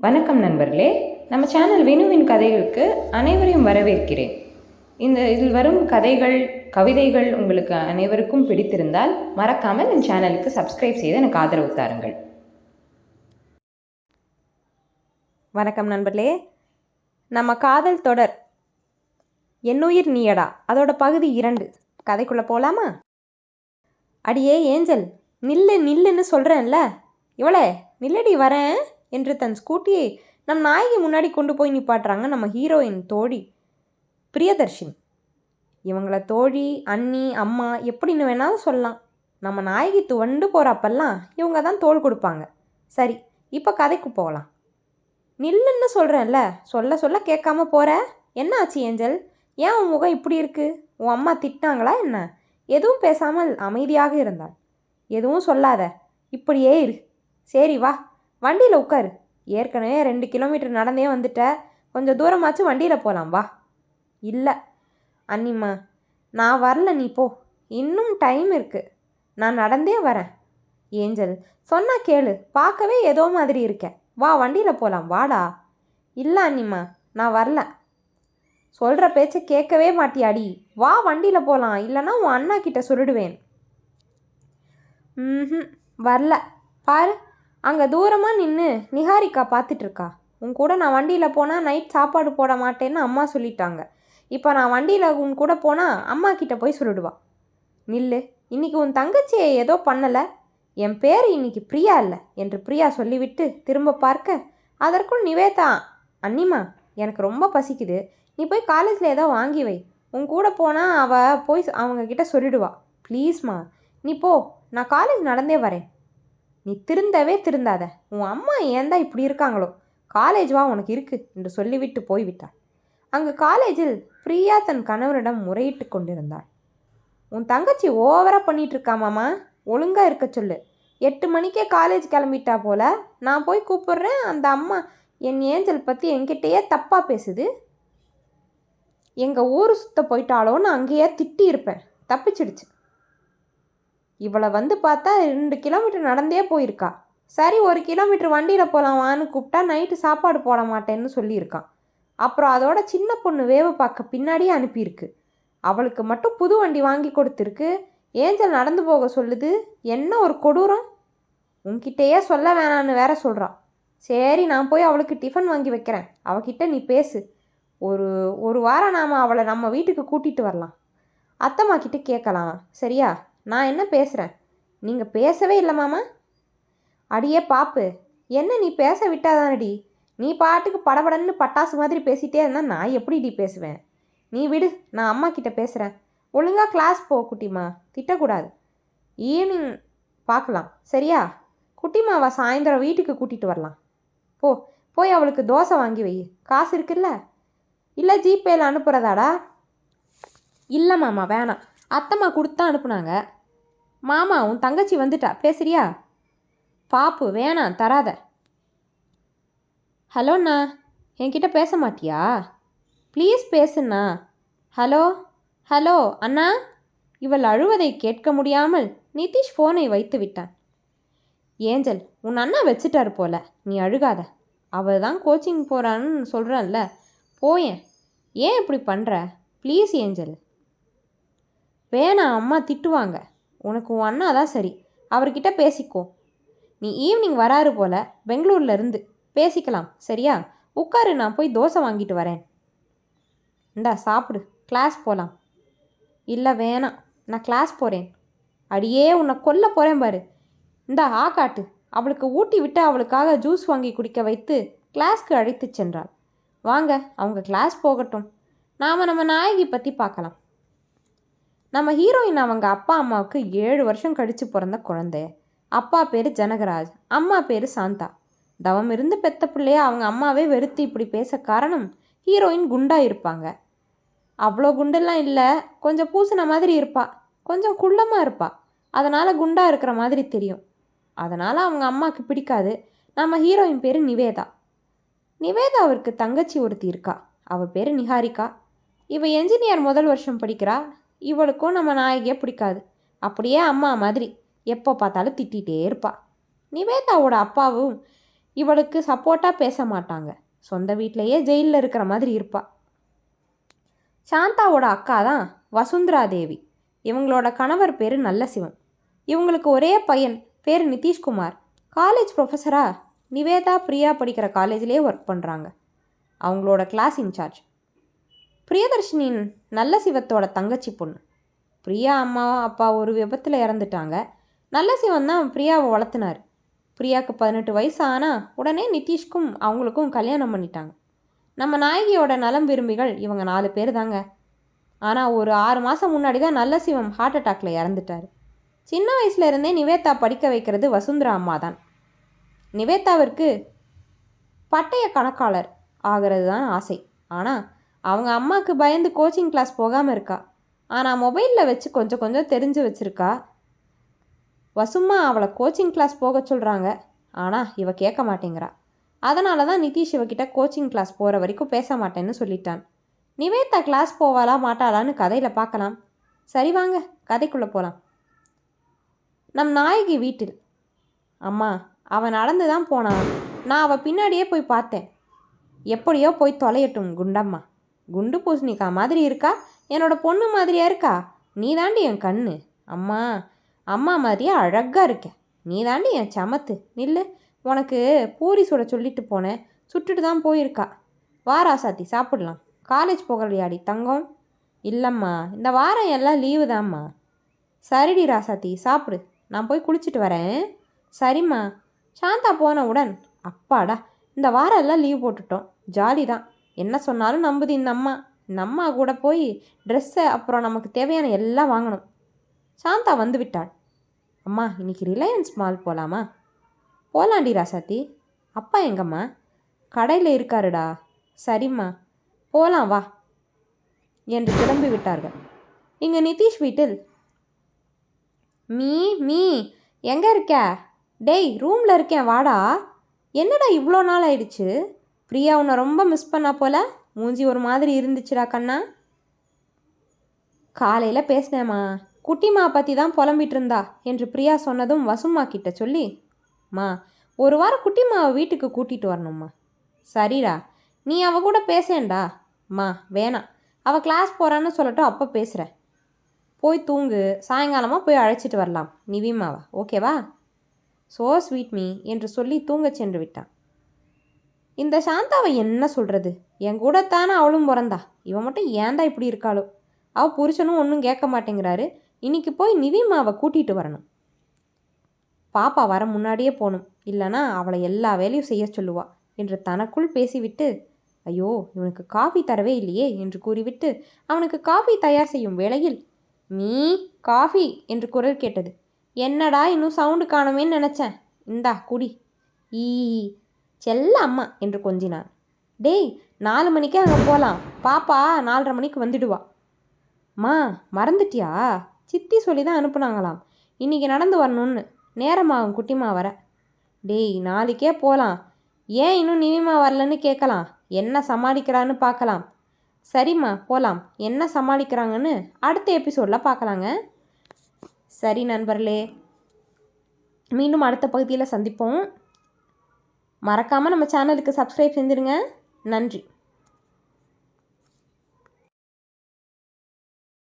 வணக்கம் நண்பர்களே. நம்ம சேனல் வினுவின் கதைகளுக்கு அனைவரையும் வரவேற்கிறேன். இந்த இதில் வரும் கதைகள் கவிதைகள் உங்களுக்கு அனைவருக்கும் பிடித்திருந்தால் மறக்காமல் என் சேனலுக்கு சப்ஸ்கிரைப் செய்து எனக்கு ஆதரவு தாருங்கள். வணக்கம் நண்பர்களே. நம்ம காதல் தொடர். என்னுயிர் நீயடா. அதோட பகுதி இரண்டு. கதைக்குள்ளே போகலாமா அடியே ஏஞ்சல் நில்லு நில்லுன்னு சொல்கிறேன்ல இவளே நில்லடி வரேன். என்று தன் ஸ்கூட்டியை நம் நாயகி முன்னாடி கொண்டு போய் நிப்பாட்டுறாங்க நம்ம ஹீரோயின் தோழி பிரியதர்ஷினி. இவங்கள தோழி அண்ணி அம்மா எப்படின்னு வேணாலும் சொல்லலாம். நம்ம நாயகி துவண்டு போகிறப்பெல்லாம் இவங்க தான் தோல் கொடுப்பாங்க. சரி இப்போ கதைக்கு போகலாம். நில்லுன்னு சொல்கிறேன்ல சொல்ல சொல்ல கேட்காம போகிற என்ன ஆச்சு ஏஞ்சல்? ஏன் உன் முகம் இப்படி இருக்கு? உன் அம்மா திட்டினாங்களா என்ன? எதுவும் பேசாமல் அமைதியாக இருந்தாள். எதுவும் சொல்லாத. இப்படியே இரு. சரி வா. வண்டியில் உட்காரு ஏற்கனவே ரெண்டு கிலோமீட்டர் நடந்தே வந்துட்ட. கொஞ்சம் தூரமாச்சும் வண்டியில் போகலாம் வா. இல்லை. அன்னிம்மா நான் வரல நீ போ. இன்னும் டைம் இருக்குது நான் நடந்தே வரேன். ஏஞ்சல் சொன்னால் கேளு. பார்க்கவே ஏதோ மாதிரி இருக்க. வா வண்டியில் போகலாம் வாடா. இல்லை அண்ணிம்மா நான் வரல. சொல்கிற பேச்சை கேட்கவே மாட்டியாடி. வா வண்டியில் போகலாம் இல்லைன்னா உன் அண்ணா கிட்ட சொல்லிடுவேன் ம் வரல. பாரு. அங்கே தூரமாக நின்று நிஹாரிக்கா பார்த்துட்ருக்கா உன் கூட நான் வண்டியில் போனால் நைட் சாப்பாடு போட மாட்டேன்னு அம்மா சொல்லிட்டாங்க. இப்போ நான் வண்டியில் உன் கூட போனால் அம்மா கிட்ட போய் சொல்லிடுவா. நில்லு இன்னைக்கு உன் தங்கச்சியை ஏதோ பண்ணலை. என் பேர் இன்னைக்கு பிரியா இல்லை என்று பிரியா சொல்லிவிட்டு திரும்ப பார்க்க அதற்குள் நிவேதா அண்ணிமா எனக்கு ரொம்ப பசிக்குது. நீ போய் காலேஜில் ஏதோ வாங்கி வை. உன் கூட போனால் அவள் போய் அவங்கக்கிட்ட சொல்லிடுவா. ப்ளீஸ்மா நீ போ. நான் காலேஜ் நடந்தே வரேன். நீ திருந்தவே திருந்தாத. உன் அம்மா ஏன் தான் இப்படி இருக்காங்களோ? காலேஜ் வா உனக்கு இருக்கு என்று சொல்லிவிட்டு போய்விட்டாள் அங்கு காலேஜில் பிரியா தன் கணவரிடம் முறையிட்டு கொண்டிருந்தாள். உன் தங்கச்சி ஓவராக பண்ணிட்டு இருக்கா ஒழுங்காக இருக்க சொல்லு. எட்டு மணிக்கே காலேஜ் கிளம்பிட்டா போல நான் போய் கூப்பிடுறேன். அந்த அம்மா என் ஏஞ்சல் பற்றி என்கிட்டயே தப்பாக பேசுது. எங்கள் ஊர் சுத்த போயிட்டாலோன்னு அங்கேயே திட்டி இருப்பேன் தப்பிச்சிடுச்சு. இவளை வந்து பார்த்தா ரெண்டு கிலோமீட்டர் நடந்தே போயிருக்கா. சரி ஒரு கிலோமீட்டர் வண்டியில் போகலாம் வான்னு கூப்பிட்டா நைட்டு சாப்பாடு போட மாட்டேன்னு சொல்லியிருக்கான். அப்புறம் அதோட சின்ன பொண்ணு வேவு பார்க்க பின்னாடியே அனுப்பியிருக்கு. அவளுக்கு மட்டும் புது வண்டி வாங்கி கொடுத்துருக்கு. ஏஞ்சல் நடந்து போக சொல்லுது என்ன ஒரு கொடூரம்? உன்கிட்டயே சொல்ல வேணான்னு வேற சொல்கிறான் சரி நான் போய் அவளுக்கு டிஃபன் வாங்கி வைக்கிறேன். அவகிட்ட நீ பேசு. ஒரு ஒரு வாரம் நாம் அவளை நம்ம வீட்டுக்கு கூட்டிகிட்டு வரலாம். அத்தம்மா கிட்டே கேட்கலாம். சரியா? நான் என்ன பேசுகிறேன் நீங்கள் பேசவே இல்லை மாமா. அடியே பாப்பு என்ன நீ பேச விட்டாதானடி? நீ பாட்டுக்கு படபடன்னு பட்டாசு மாதிரி பேசிட்டே இருந்தால் நான் எப்படிடி பேசுவேன்? நீ விடு நான் அம்மா கிட்ட பேசுகிறேன் ஒழுங்காக கிளாஸ் போ குட்டிமா திட்டக்கூடாது. ஈவினிங் பார்க்கலாம். சரியா? குட்டிமாவை சாயந்தரம் வீட்டுக்கு கூட்டிகிட்டு வரலாம். போ போய் அவளுக்கு தோசை வாங்கி வை. காசு இருக்குல்ல? இல்லை ஜிபேயில் அனுப்புகிறதாடா இல்லை மாமா வேணாம். அத்தம்மா கொடுத்தா அனுப்புனாங்க. மாமா உன் தங்கச்சி வந்துட்டா. பேசுறியா? பாப்பு வேணாம் தராத. ஹலோண்ணா என்கிட்ட பேச மாட்டியா? ப்ளீஸ் பேசுண்ணா. ஹலோ ஹலோ அண்ணா. இவள் அழுவதை கேட்க முடியாமல் நிதிஷ் ஃபோனை வைத்து விட்டான். ஏஞ்சல் உன் அண்ணா வச்சுட்டாரு போல. நீ அழுகாத. அவள் தான் கோச்சிங் போகிறான்னு சொல்கிறான்ல போயேன். ஏன் இப்படி பண்ணுற ப்ளீஸ் ஏஞ்சல். வேணாம் அம்மா திட்டுவாங்க. உனக்கு உன் அண்ணா தான் சரி. அவர்கிட்ட பேசிக்கோ. நீ ஈவினிங் வராரு போல பெங்களூர்ல இருந்து. பேசிக்கலாம் சரியா? உட்காரு நான் போய் தோசை வாங்கிட்டு வரேன். இந்தா சாப்பிடு. கிளாஸ் போகலாம் இல்லை வேணாம். நான் கிளாஸ் போகிறேன் அடியே உன்னை கொல்ல போகிறேன் பாரு. இந்தா ஆ காட்டு. அவளுக்கு ஊட்டி விட்டு அவளுக்காக ஜூஸ் வாங்கி குடிக்க வைத்து கிளாஸ்க்கு அழைத்து சென்றாள். வாங்க அவங்க கிளாஸ் போகட்டும். நாம் நம்ம நாயகி பற்றி பார்க்கலாம். நம்ம ஹீரோயின் அவங்க அப்பா அம்மாவுக்கு ஏழு வருஷம் கழித்து பிறந்த குழந்தை. அப்பா பேர் ஜனகராஜ் அம்மா பேர் சாந்தா. தவம் இருந்து பெத்த பிள்ளைய அவங்க அம்மாவே வெறுத்து இப்படி பேச காரணம் ஹீரோயின் குண்டாக இருப்பாங்க. அவ்வளோ குண்டெல்லாம் இல்லை கொஞ்சம் பூசின மாதிரி இருப்பா கொஞ்சம் குள்ளமாக இருப்பா. அதனால் குண்டா இருக்கிற மாதிரி தெரியும். அதனால் அவங்க அம்மாவுக்கு பிடிக்காது. நம்ம ஹீரோயின் பேர் நிவேதா. நிவேதாவிற்கு தங்கச்சி ஒருத்தி இருக்கா. அவள் பேர் நிஹாரிகா. இவள் என்ஜினியர் முதல் வருஷம் படிக்கிறா. இவளுக்கும் நம்ம நாயகியை பிடிக்காது. அப்படியே அம்மா மாதிரி எப்போ பார்த்தாலும் திட்டிகிட்டே இருப்பா. நிவேதாவோட அப்பாவும் இவளுக்கு சப்போர்ட்டாக பேச மாட்டாங்க. சொந்த வீட்டிலையே ஜெயிலில் இருக்கிற மாதிரி இருப்பா. சாந்தாவோட அக்கா தான் வசுந்தரா தேவி. இவங்களோட கணவர் பேர் நல்லசிவம் இவங்களுக்கு ஒரே பையன் பேர் நிதிஷ்குமார். காலேஜ் ப்ரொஃபஸராக நிவேதா பிரியா படிக்கிற காலேஜ்லேயே ஒர்க் பண்ணுறாங்க அவங்களோட கிளாஸ் இன்சார்ஜ் பிரியதர்ஷினின் நல்ல சிவத்தோட தங்கச்சி பொண்ணு. பிரியா அம்மா அப்பா ஒரு விபத்தில் இறந்துட்டாங்க. நல்ல சிவன் தான் பிரியாவை வளர்த்துனார் பிரியாவுக்கு பதினெட்டு வயசு ஆனால் உடனே நிதிஷ்க்கும் அவங்களுக்கும் கல்யாணம் பண்ணிட்டாங்க. நம்ம நாயகியோட நலம் விரும்பிகள் இவங்க நாலு பேர் தாங்க. ஆனால் ஒரு ஆறு மாதம் முன்னாடி தான் நல்ல சிவம் ஹார்ட் அட்டாக்ல இறந்துட்டார். சின்ன வயசுல இருந்தே நிவேதா படிக்க வைக்கிறது வசுந்தரா அம்மா தான் நிவேதாவிற்கு பட்டய கணக்காளர் ஆகிறது தான் ஆசை. ஆனால் அவங்க அம்மாவுக்கு பயந்து கோச்சிங் கிளாஸ் போகாமல் இருக்கா? ஆனால் மொபைலில் வச்சு கொஞ்சம் கொஞ்சம் தெரிஞ்சு வச்சுருக்கா? வசும்மா அவளை கோச்சிங் கிளாஸ் போக சொல்கிறாங்க ஆனால் இவ கேட்க மாட்டேங்கிறா. அதனால தான் நிதிஷ் இவகிட்ட கோச்சிங் கிளாஸ் போகிற வரைக்கும் பேச மாட்டேன்னு சொல்லிட்டான். நிவேதா கிளாஸ் போவாளா மாட்டாளான்னு கதையில் பார்க்கலாம். சரி வாங்க கதைக்குள்ளே போகலாம் நம் நாயகி வீட்டில். அம்மா அவன் நடந்து தான் போனான். நான் அவள் பின்னாடியே போய் பார்த்தேன். எப்படியோ போய் தொலையட்டும் குண்டம்மா. குண்டு பூசணிக்கா மாதிரி இருக்கா? என்னோட பொண்ணு மாதிரியா இருக்கா? நீ தாண்டி என் கண்ணு. அம்மா அம்மா மாதிரியே அழகாக இருக்க. நீ தாண்டி என் சமத்து. நில்லு. உனக்கு பூரி சுட சொல்லிட்டு போனேன். சுட்டுட்டு தான் போயிருக்கா. வாரா சாத்தி சாப்பிடலாம். காலேஜ் போகலையாடி தங்கம். இல்லைம்மா இந்த வாரம் எல்லாம் லீவு தாம்மா. சரிடி ராசாத்தி சாப்பிடு. நான் போய் குளிச்சுட்டு வரேன். சரிம்மா. சாந்தா போனவுடன் அப்பாடா இந்த வாரம் எல்லாம் லீவ் போட்டுட்டோம். ஜாலி தான் என்ன சொன்னாலும் நம்புது இந்த அம்மா. இந்த அம்மா கூட போய் ட்ரெஸ்ஸை அப்புறம் நமக்கு தேவையான எல்லாம் வாங்கணும். சாந்தா வந்து விட்டாள். அம்மா இன்னைக்கு ரிலையன்ஸ் மால் போகலாமா போலாண்டி ராசாத்தி. அப்பா எங்கம்மா? கடையில் இருக்காருடா. சரிம்மா. போகலாம் வா. என்று கிளம்பி விட்டார்கள். இங்கே நிதிஷ் வீட்டில். மீ மீ எங்கே இருக்க? டேய் ரூமில் இருக்கேன் வாடா. என்னடா இவ்வளோ நாள் ஆயிடுச்சு பிரியா உன்னை ரொம்ப மிஸ் பண்ணா போல? மூஞ்சி ஒரு மாதிரி இருந்துச்சுடா கண்ணா. காலையில் பேசினேம்மா. குட்டிமா பற்றி தான் புலம்பிட்டு இருந்தா என்று பிரியா சொன்னதும் வசுமா கிட்ட சொல்லி மா ஒரு வாரம் குட்டிமாவை வீட்டுக்கு கூட்டிகிட்டு வரணும்மா. சரிடா நீ அவ கூட பேசேன்டா. மா வேணாம். அவள் கிளாஸ் போகிறான்னு சொல்லட்டும் அப்போ பேசுகிறேன் போய் தூங்கு. சாயங்காலமாக போய் அழைச்சிட்டு வரலாம். நிவிமாவா ஓகேவா? சோ ஸ்வீட் மீ என்று சொல்லி தூங்கச் சென்று விட்டான். இந்த சாந்தாவை என்ன சொல்கிறது என் கூட தானே அவளும் பிறந்தா. இவன் மட்டும் ஏன்டா இப்படி இருக்காளோ? அவள் புருஷனும் ஒன்றும் கேட்க மாட்டேங்கிறாரு. இன்னைக்கு போய் நிவிமாவை கூட்டிகிட்டு வரணும். பாப்பா வர முன்னாடியே போகணும். இல்லைனா அவளை எல்லா வேலையும் செய்ய சொல்லுவா என்று தனக்குள் பேசிவிட்டு ஐயோ இவனுக்கு காஃபி தரவே இல்லையே என்று கூறிவிட்டு அவனுக்கு காஃபி தயார் செய்யும் வேளையில் நீ காஃபி என்று குரல் கேட்டது. என்னடா இன்னும் சவுண்டு காணுமேன்னு நினச்சேன். இந்தா குடி. ஈ செல்ல அம்மா என்று கொஞ்சினான். டேய் நாலு மணிக்கே அங்கே போகலாம் பாப்பா நாலரை மணிக்கு வந்துடுவா. மா மறந்துட்டியா? சித்தி சொல்லி தான் அனுப்புனாங்களாம். இன்றைக்கி நடந்து வரணும்னு. நேரமாகும் குட்டிமா வர. டேய் நாளைக்கே போகலாம் ஏன் இன்னும் நிவிமா வரலன்னு கேட்கலாம். என்ன சமாளிக்கிறான்னு பார்க்கலாம். சரிம்மா போகலாம் என்ன சமாளிக்கிறாங்கன்னு அடுத்த எபிசோடில் பார்க்கலாங்க. சரி நண்பர்களே மீண்டும் அடுத்த பகுதியில் சந்திப்போம். மறக்காமல் நம்ம சேனலுக்கு சப்ஸ்கிரைப் செஞ்சுருங்க. நன்றி.